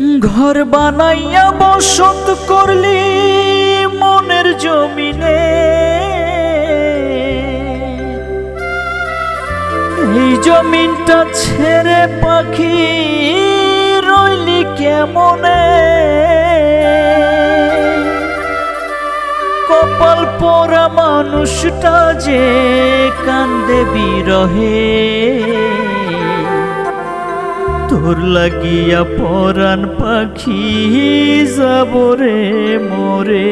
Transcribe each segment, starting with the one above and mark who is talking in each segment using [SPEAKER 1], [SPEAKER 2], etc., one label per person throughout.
[SPEAKER 1] ঘর বানাইয়া বসত করলি মনের জমিনে। এই জমিনটা ছেড়ে পাখি রইলি কেমনে? কপাল পোড়া মানুষটা যে কান্দে বিরহে। তোর লাগিয়া পরাণ পাখি যাবরে মোরে।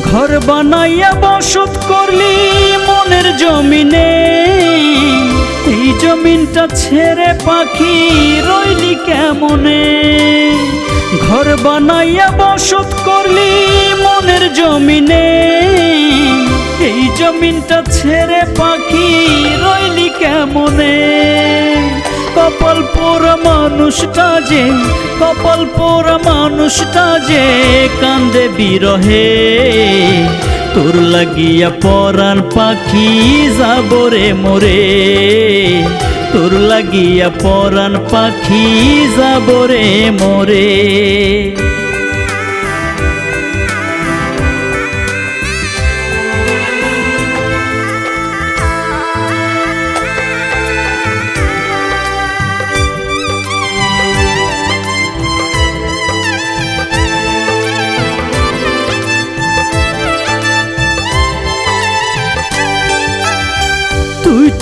[SPEAKER 1] ঘর বানাইয়া বসত করলি, মনের জমিনে। এই জমিনটা ছেড়ে পাখি রইলি কেমনে? ঘর বানাইয়া বসত করলি, মনের জমিনে। এই জমিনটা ছেড়ে পাখি রইলি কেমনে? কপাল পোড়া মানুষটা যে কপাল পোড়া মানুষটা যে কান্দে বিরহে। তোর লাগিয়া পরাণ পাখি যাবরে মোরে। তোর লাগিয়া পরাণ পাখি যাবরে মোরে।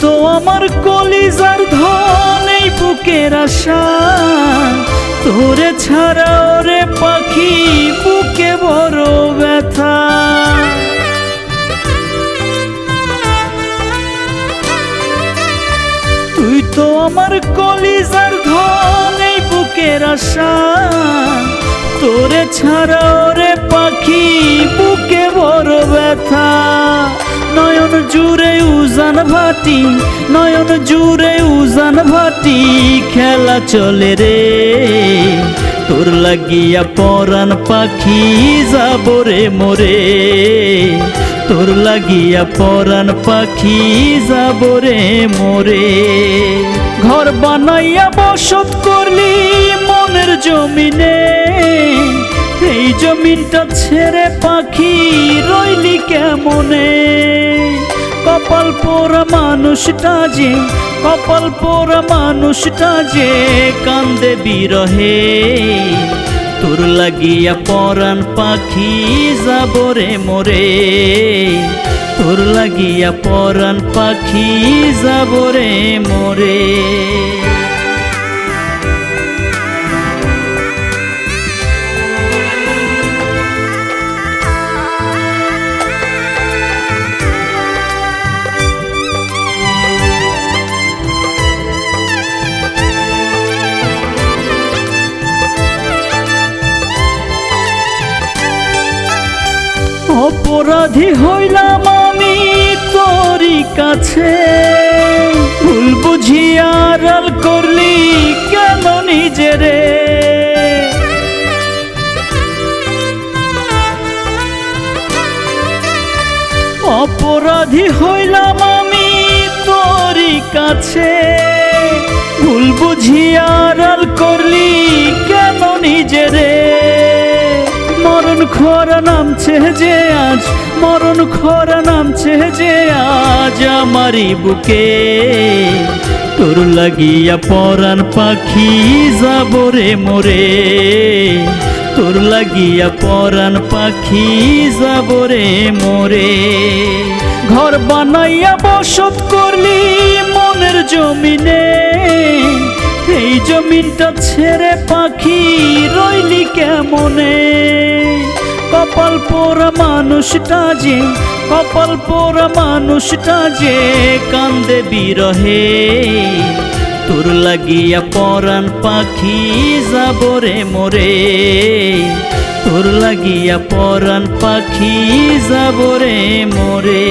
[SPEAKER 1] তো আমার কলিজার ধন এই বুকের আশা। তোরে ছাড়া ওরে পাখি, বুকে বড় ব্যথা। তুই তো আমার কলিজার ধন এই বুকের আশা। তোরে ছাড়া ওরে পাখি, বুকে বড় ব্যথা। নয়ন জুড়ে উজান ভাটি, নয়ন জুড়ে উজান ভাটি, খেলা চলে রে। তোর লাগিয়া পরাণ পাখি যাবরে মোরে। তোর লাগিয়া পরাণ পাখি যাবরে মোরে। ঘর বানাইয়া বসত করলি মনের জমিনে। এই জমিনটা ছেড়ে পাখি রইলি কেমনে? কপাল পোড়া মানুষটা যে, কপাল পোড়া মানুষটা যে কান্দে বিরহে। তোর লাগিয়া পরাণ পাখি যাবরে মোরে। তোর লাগিয়া পরাণ পাখি যাবরে মোরে। অপরাধী হইলাম আমি তোরই কাছে। ভুল বুঝিয়া আড়াল করলি কেন নিজেরে? অপরাধী হইলাম আমি তোরই কাছে। ভুল বুঝিয়া আড়াল করলি খরা নামছে যে আজ, মরণ খরা নামছে যে আজ আমারি বুকে। তোর লাগিয়া পরাণ পাখি যাবরে মোরে। তোর লাগিয়া পরাণ পাখি যাবরে মোরে। ঘর বানাইয়া বসত করলি মনের জমিনে। এই জমিনটা ছেড়ে পাখি রইলি কেমনে? কপাল পোড়া মানুষটা যে কপাল পোড়া মানুষটা যে কান্দে বিরহে। তোর লাগিয়া পরাণ পাখি যাবরে মোরে। তোর লাগিয়া পরাণ পাখি যাবরে মোরে।